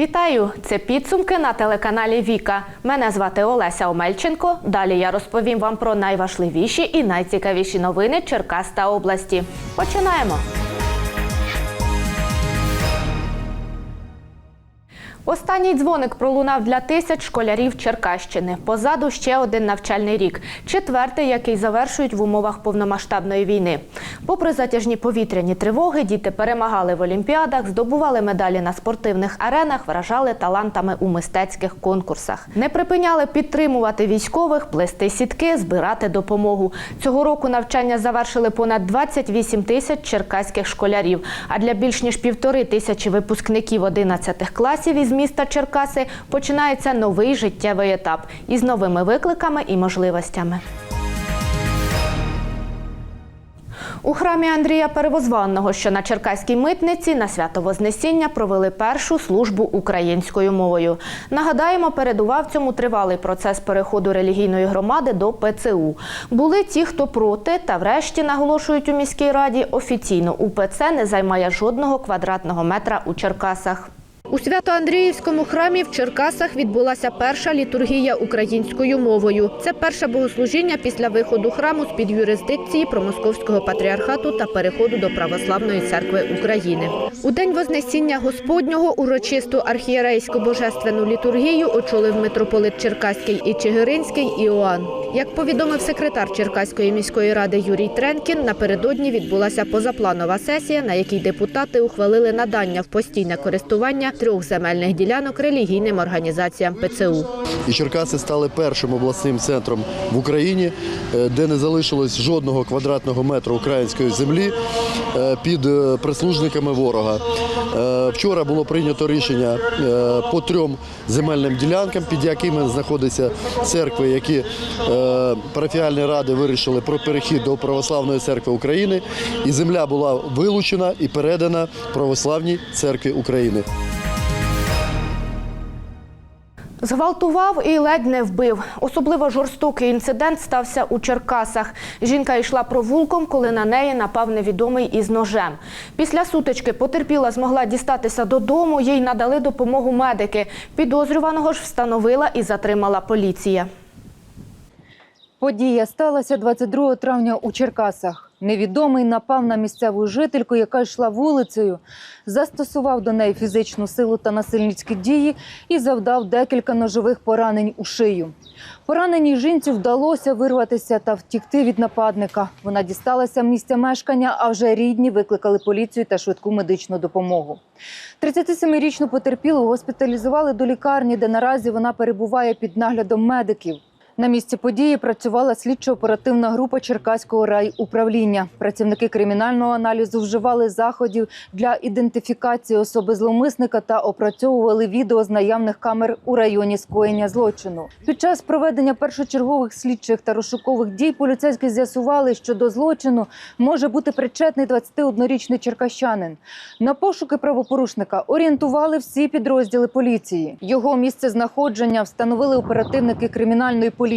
Вітаю! Це підсумки на телеканалі Віка. Мене звати Олеся Омельченко. Далі я розповім вам про найважливіші і найцікавіші новини Черкас та області. Починаємо. Останній дзвоник пролунав для тисяч школярів Черкащини. Позаду ще один навчальний рік, четвертий, який завершують в умовах повномасштабної війни. Попри затяжні повітряні тривоги, діти перемагали в олімпіадах, здобували медалі на спортивних аренах, вражали талантами у мистецьких конкурсах. Не припиняли підтримувати військових, плести сітки, збирати допомогу. Цього року навчання завершили понад 28 тисяч черкаських школярів. А для більш ніж півтори тисячі випускників 11 класів із міста Черкаси починається новий життєвий етап із новими викликами і можливостями. У храмі Андрія Перевозванного, що на Черкаській митниці, на свято Вознесіння провели першу службу українською мовою. Нагадаємо, передував цьому тривалий процес переходу релігійної громади до ПЦУ. Були ті, хто проти, та врешті наголошують у міській раді, офіційно УПЦ не займає жодного квадратного метра у Черкасах. У Свято-Андріївському храмі в Черкасах відбулася перша літургія українською мовою. Це перше богослужіння після виходу храму з під юрисдикції Промосковського патріархату та переходу до Православної церкви України. У день Вознесіння Господнього урочисту архієрейську божественну літургію очолив митрополит Черкаський і Чигиринський Іоанн. Як повідомив секретар Черкаської міської ради Юрій Тренкін, напередодні відбулася позапланова сесія, на якій депутати ухвалили надання в постійне користування трьох земельних ділянок релігійним організаціям ПЦУ. І Черкаси стали першим обласним центром в Україні, е, де не залишилось жодного квадратного метра української землі е, під е, прислужниками ворога. Вчора було прийнято рішення по трьом земельним ділянкам, під якими знаходяться церкви, які парафіальні ради вирішили про перехід до Православної церкви України. І земля була вилучена і передана Православній церкві України. Зґвалтував і ледь не вбив. Особливо жорстокий інцидент стався у Черкасах. Жінка йшла провулком, коли на неї напав невідомий із ножем. Після сутички потерпіла змогла дістатися додому. Їй надали допомогу медики. Підозрюваного ж встановила і затримала поліція. Подія сталася 22 травня у Черкасах. Невідомий напав на місцеву жительку, яка йшла вулицею, застосував до неї фізичну силу та насильницькі дії і завдав декілька ножових поранень у шию. Пораненій жінці вдалося вирватися та втікти від нападника. Вона дісталася місця мешкання, а вже рідні викликали поліцію та швидку медичну допомогу. 37-річну потерпілу госпіталізували до лікарні, де наразі вона перебуває під наглядом медиків. На місці події працювала слідчо-оперативна група Черкаського райуправління. Працівники кримінального аналізу вживали заходів для ідентифікації особи зловмисника та опрацьовували відео з наявних камер у районі скоєння злочину. Під час проведення першочергових слідчих та розшукових дій поліцейські з'ясували, що до злочину може бути причетний 21-річний черкащанин. На пошуки правопорушника орієнтували всі підрозділи поліції. Його місце знаходження встановили оперативники кримінальної поліції.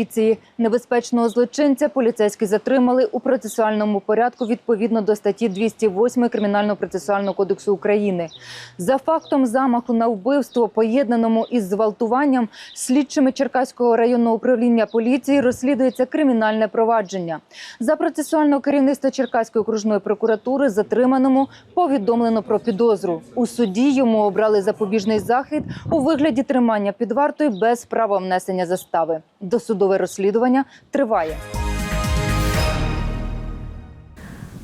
Небезпечного злочинця поліцейські затримали у процесуальному порядку відповідно до статті 208 Кримінального процесуального кодексу України. За фактом замаху на вбивство, поєднаному із зґвалтуванням, слідчими Черкаського районного управління поліції розслідується кримінальне провадження. За процесуального керівництва Черкаської окружної прокуратури затриманому повідомлено про підозру. У суді йому обрали запобіжний захід у вигляді тримання під вартою без права внесення застави. Досудове розслідування триває.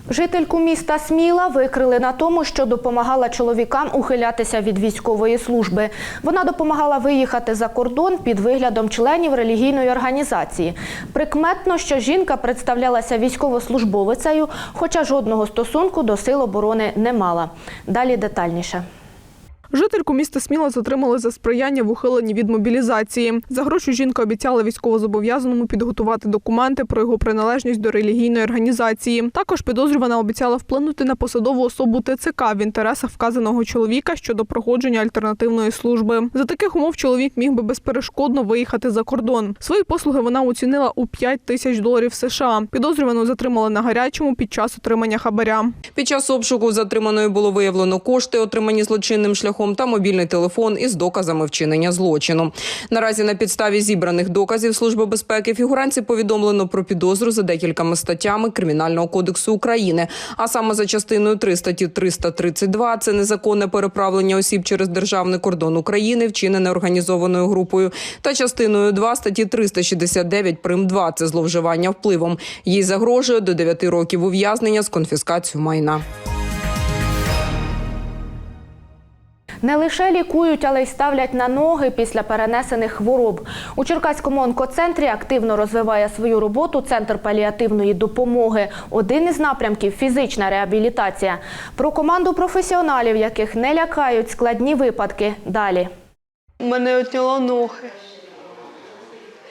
Жительку міста Сміла викрили на тому, що допомагала чоловікам ухилятися від військової служби. Вона допомагала виїхати за кордон під виглядом членів релігійної організації. Прикметно, що жінка представлялася військовослужбовицею, хоча жодного стосунку до сил оборони не мала. Далі детальніше. Жительку міста Сміла затримали за сприяння в ухиленні від мобілізації. За гроші жінка обіцяла військовозобов'язаному підготувати документи про його приналежність до релігійної організації. Також підозрювана обіцяла вплинути на посадову особу ТЦК в інтересах вказаного чоловіка щодо проходження альтернативної служби. За таких умов чоловік міг би безперешкодно виїхати за кордон. Свої послуги вона оцінила у 5 тисяч доларів США. Підозрювану затримали на гарячому під час отримання хабаря. Під час обшуку затриманої було виявлено кошти, отримані злочинним шляхом посміхом та мобільний телефон із доказами вчинення злочину. Наразі на підставі зібраних доказів Служби безпеки фігуранці повідомлено про підозру за декількома статтями Кримінального кодексу України, а саме за частиною 3 статті 332 – це незаконне переправлення осіб через державний кордон України, вчинене організованою групою, та частиною 2 статті 369 прим. 2 – це зловживання впливом. Їй загрожує до 9 років ув'язнення з конфіскацією майна. Не лише лікують, але й ставлять на ноги після перенесених хвороб. У Черкаському онкоцентрі активно розвиває свою роботу центр паліативної допомоги. Один із напрямків фізична реабілітація. Про команду професіоналів, яких не лякають складні випадки. Далі. Мене отняло ноги.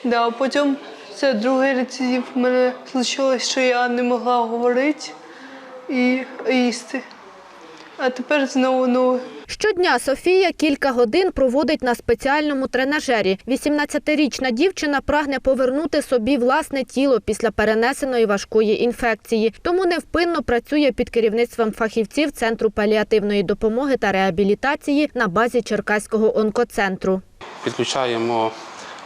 Да, потім це другий рецидив. Мене случилось, що я не могла говорити і їсти. А тепер знову ноги. Щодня Софія кілька годин проводить на спеціальному тренажері. 18-річна дівчина прагне повернути собі власне тіло після перенесеної важкої інфекції. Тому невпинно працює під керівництвом фахівців Центру паліативної допомоги та реабілітації на базі Черкаського онкоцентру. Підключаємо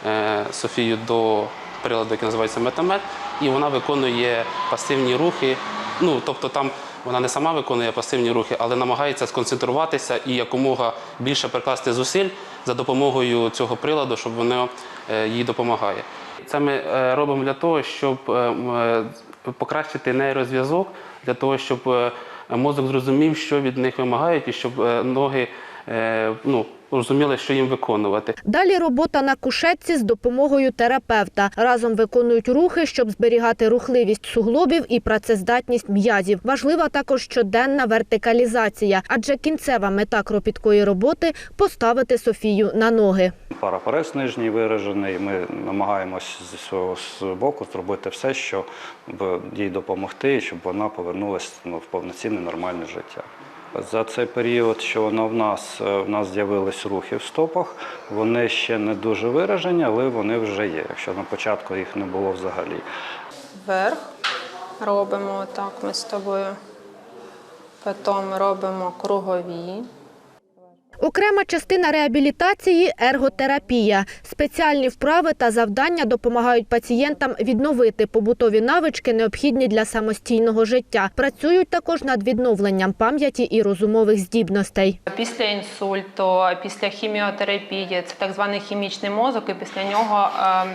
е, Софію до приладу, який називається метамет, і вона виконує пасивні рухи. Ну, тобто там вона не сама виконує пасивні рухи, але намагається сконцентруватися і якомога більше прикласти зусиль за допомогою цього приладу, щоб воно е, їй допомагає. Це ми е, робимо для того, щоб е, покращити нейрозв'язок, для того, щоб мозок зрозумів, що від них вимагають, і щоб ноги ну, розуміли, що їм виконувати. Далі робота на кушетці з допомогою терапевта. Разом виконують рухи, щоб зберігати рухливість суглобів і працездатність м'язів. Важлива також щоденна вертикалізація, адже кінцева мета кропіткої роботи поставити Софію на ноги. Парапарез нижній виражений. Ми намагаємось з свого боку зробити все, щоб їй допомогти, щоб вона повернулася ну, в повноцінне нормальне життя. За цей період, що вона в нас е, в нас з'явились рухи в стопах, вони ще не дуже виражені, але вони вже є. Якщо на початку їх не було взагалі. Вверх робимо так ми з тобою. Потім робимо кругові. Окрема частина реабілітації ерготерапія. Спеціальні вправи та завдання допомагають пацієнтам відновити побутові навички, необхідні для самостійного життя. Працюють також над відновленням пам'яті і розумових здібностей. Після інсульту, після хіміотерапії це так званий хімічний мозок, і після нього е,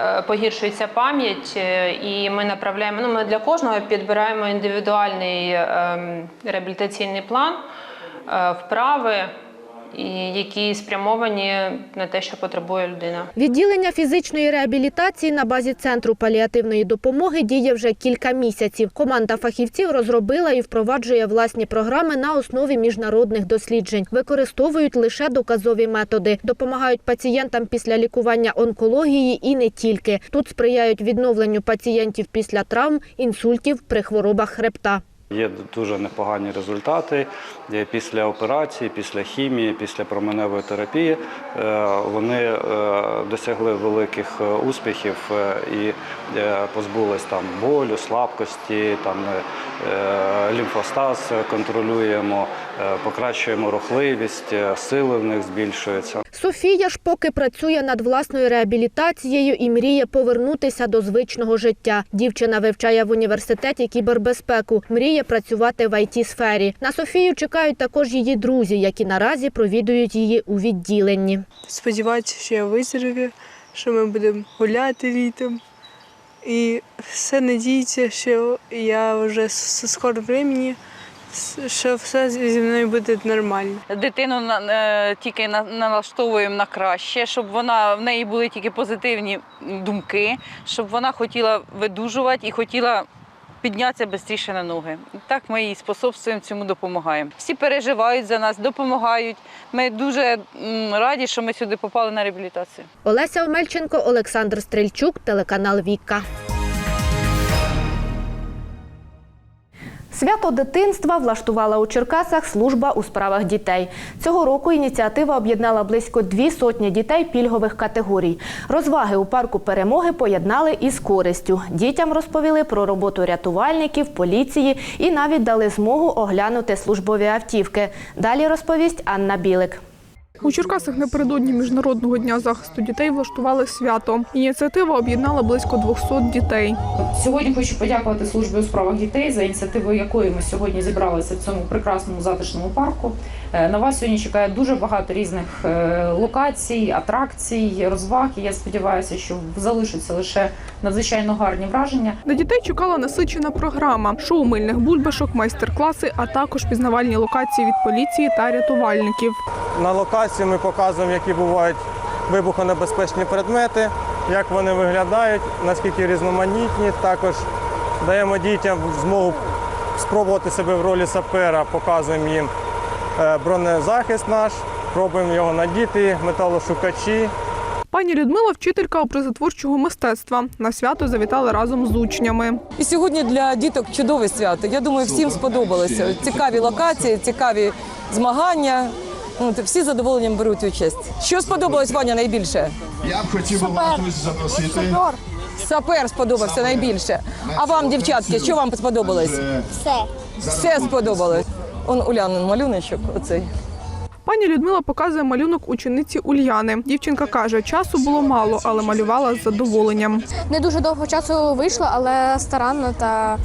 е, погіршується пам'ять, е, і ми направляємо. Ну, ми для кожного підбираємо індивідуальний е, реабілітаційний план, вправи, і які спрямовані на те, що потребує людина. Відділення фізичної реабілітації на базі центру паліативної допомоги діє вже кілька місяців. Команда фахівців розробила і впроваджує власні програми на основі міжнародних досліджень. Використовують лише доказові методи, допомагають пацієнтам після лікування онкології і не тільки. Тут сприяють відновленню пацієнтів після травм, інсультів при хворобах хребта. Є дуже непогані результати Е, після операції, після хімії, після променевої терапії. е, Вони е, досягли великих успіхів і позбулись там болю, слабкості, там лімфостаз контролюємо, покращуємо рухливість, е, сили в них збільшуються. Софія ж поки працює над власною реабілітацією і мріє повернутися до звичного життя. Дівчина вивчає в університеті кібербезпеку, мріє працювати в ІТ-сфері. На Софію чекають також її друзі, які наразі провідують її у відділенні. Сподіваюся, що я виздоровію, що ми будемо гуляти літом. І все надіється, що я вже з скоро времени, що все зі мною буде нормально. Дитину на- е, тільки налаштовуємо на краще, щоб вона в неї були тільки позитивні думки, щоб вона хотіла видужувати і хотіла піднятися швидше на ноги. Так ми їй способствуємо цьому допомагаємо. Всі переживають за нас, допомагають. Ми дуже м, раді, що ми сюди попали на реабілітацію. Олеся Омельченко, Олександр Стрельчук, телеканал Віка. Свято дитинства влаштувала у Черкасах служба у справах дітей. Цього року ініціатива об'єднала близько дві сотні дітей пільгових категорій. Розваги у парку перемоги поєднали із користю. Дітям розповіли про роботу рятувальників, поліції і навіть дали змогу оглянути службові автівки. Далі розповість Анна Білик. У Черкасах напередодні Міжнародного дня захисту дітей влаштували свято. Ініціатива об'єднала близько 200 дітей. Сьогодні хочу подякувати службі у справах дітей за ініціативою якої ми сьогодні зібралися в цьому прекрасному затишному парку. Е, На вас сьогодні чекає дуже багато різних е, локацій, атракцій, розваг. І я сподіваюся, що залишаться лише надзвичайно гарні враження. На дітей чекала насичена програма, шоу мильних бульбашок, майстер-класи, а також пізнавальні локації від поліції та рятувальників. На локації ми показуємо, які бувають вибухонебезпечні предмети, як вони виглядають, наскільки різноманітні. Також даємо дітям змогу спробувати себе в ролі сапера, показуємо їм бронезахист наш, пробуємо його надіти, металошукачі. Пані Людмила вчителька образотворчого мистецтва. На свято завітала разом з учнями. І сьогодні для діток чудове свято. Я думаю, всім сподобалося. Цікаві локації, цікаві змагання. Ну, всі з задоволенням беруть участь. Що сподобалось Ваня найбільше? Я б хотів би вас запросити. Сапер сподобався найбільше. А вам, дівчатки, що вам сподобалось? Все. Все сподобалось. Он Улянин малюночок. Оцей. Пані Людмила показує малюнок учениці Ульяни. Дівчинка каже, часу було мало, але малювала з задоволенням. Не дуже довго часу вийшло, але старанно та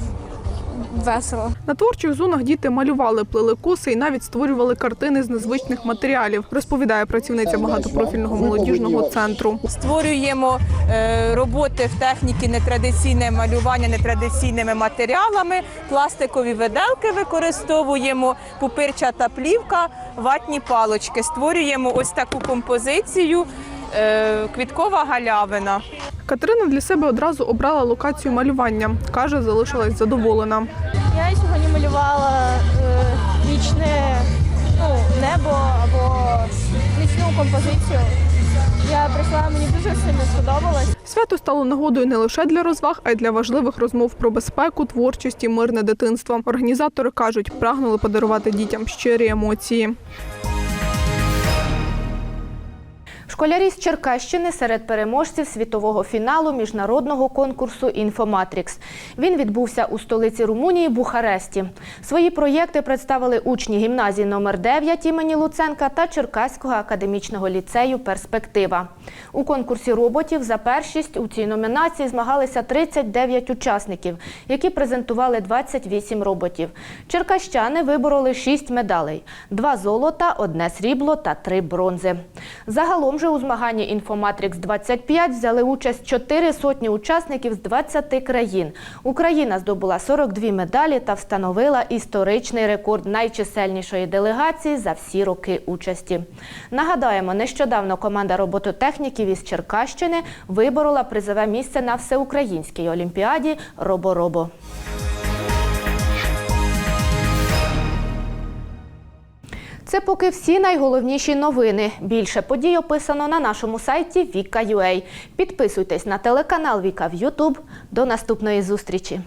весело. На творчих зонах діти малювали, плели коси і навіть створювали картини з незвичних матеріалів, розповідає працівниця багатопрофільного молодіжного центру. Створюємо е, роботи в техніці нетрадиційне малювання нетрадиційними матеріалами, пластикові виделки використовуємо, пупирчата плівка, ватні палочки. Створюємо ось таку композицію. Е, Квіткова галявина. Катерина для себе одразу обрала локацію малювання. Каже, залишилась задоволена. Я сьогодні малювала е, вічне ну, небо або нічну композицію. Я прийшла, мені дуже сильно сподобалось. Свято стало нагодою не лише для розваг, а й для важливих розмов про безпеку, творчість і мирне дитинство. Організатори кажуть, прагнули подарувати дітям щирі емоції. Школярі з Черкащини серед переможців світового фіналу міжнародного конкурсу Інфоматрікс. Він відбувся у столиці Румунії Бухаресті. Свої проєкти представили учні гімназії номер 9 імені Луценка та Черкаського академічного ліцею Перспектива. У конкурсі роботів за першість у цій номінації змагалися 39 учасників, які презентували 28 роботів. Черкащани вибороли 6 медалей: два золота, одне срібло та три бронзи. Загалом же у змаганні Інфоматрікс 25 взяли участь чотири сотні учасників з 20 країн. Україна здобула 42 медалі та встановила історичний рекорд найчисельнішої делегації за всі роки участі. Нагадаємо, нещодавно команда робототехніків із Черкащини виборола призове місце на всеукраїнській олімпіаді Робо-Робо. Це поки всі найголовніші новини. Більше подій описано на нашому сайті Віка.ua. Підписуйтесь на телеканал Віка в Ютуб. До наступної зустрічі.